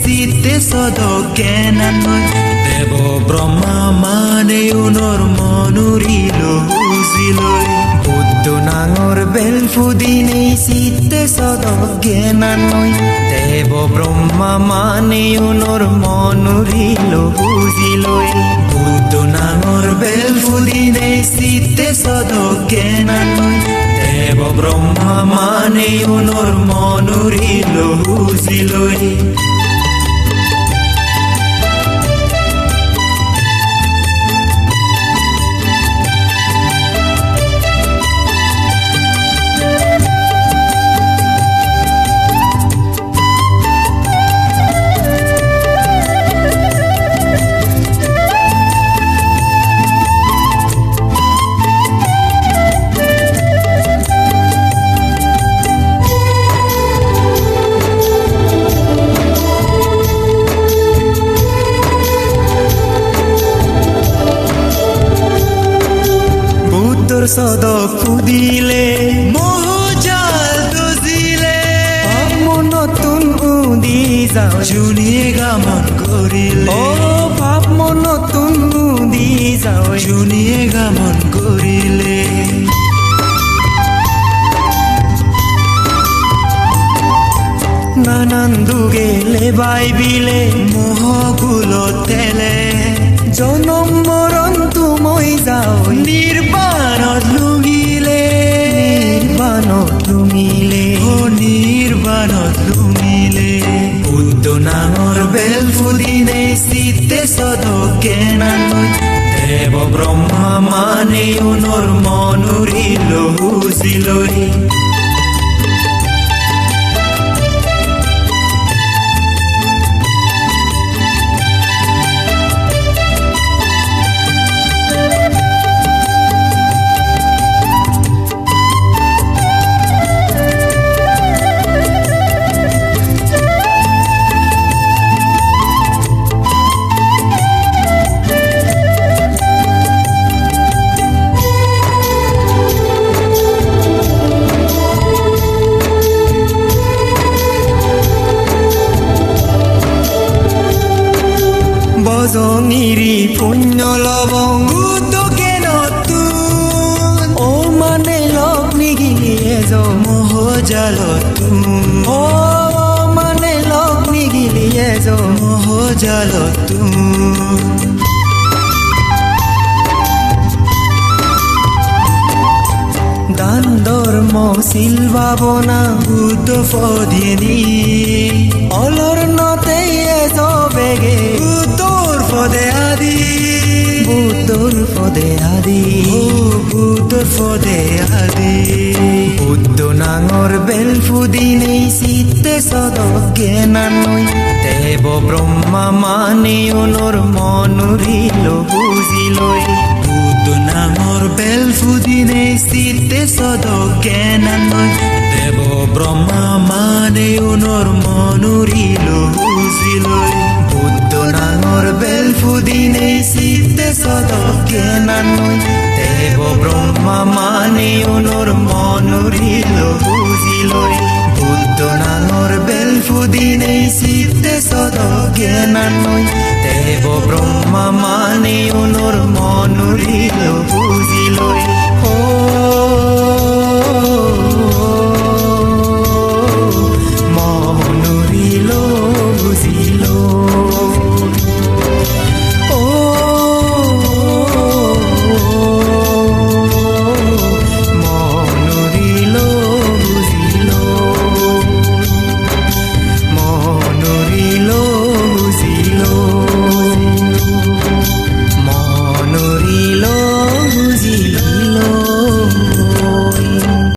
চিত্তে সদ জ্ঞানান্বয় দেৱ ব্ৰহ্মা মানে উনৰ মনুৰিল বুজিলৈ বুদ্ধ নাঙৰ বেল ফুদিনে চিত্তে সদ জ্ঞানান্বয় দেৱ ব্ৰহ্মা মানে উনৰ মনুৰিল বুজিলৈ বুদ্ধ নাঙৰ বেল ফুদিনে চিত্তে সদ জ্ঞানান্বয় ব্ৰহ্মা মানে উনৰ লহু বুজিলৈ বুদ্ধৰ চদক সুধিলে মজাল দুজিলে। মন নতুন উদি যাওঁ জুনিয়ে গামন কৰিলে অ পাপ মন নতুন উদি যাওঁ জুনিয়ে গামন কৰিলে নানান দুগেলে বাইবিলে মোহগুলত তেলে। জনম মৰণ তুমই যাওঁ। নিৰ্বাণত লুঙিলে নিৰ্বাণত লুঙিলে নিৰ্বাণত লুঙিলে বুদ্ধ নাঙৰ বেল ফুলিনে চিত্তে সদকে নানৈ দেৱ ব্ৰহ্মা মানে উনৰ মনুৰিল বুজিলৈ লবং উদকে নতুন অ মানে লগ নিগিলিয়ে য মহজালত অ মানে লগ নিগিলিয়ে য মহজালত দান ধর্ম শিল ভাবনা বুদ্ধ ফদিনি। অলর নতে বেগে। পদে আদি। বুদ্ধ নাঙর বেল ফুদিনে চিত্তে সদক জ্ঞানান্বয় দেৱ ব্ৰহ্মা মানে উনৰ মনুৰিল বুজিলৈ বুদ্ধ নামৰ বেল ফুদিনে চিত্তে সদক জ্ঞানান্বয় দেৱ ব্ৰহ্মা মানে উনৰ মনুৰিল বুজিলৈ বুদ্ধ নাঙৰ বেল ফুদিনে চিত্তে সদক জ্ঞানান্বয় দেৱ ব্ৰহ্মা মানে উনৰ মনুরিল বুঝিল বুদ্ধ নাঙৰ বেল ফুদিনে চিত্তে সদক জ্ঞানান্বয় দেৱ ব্ৰহ্মা মানে উনৰ মনুরিল বুজিলৈ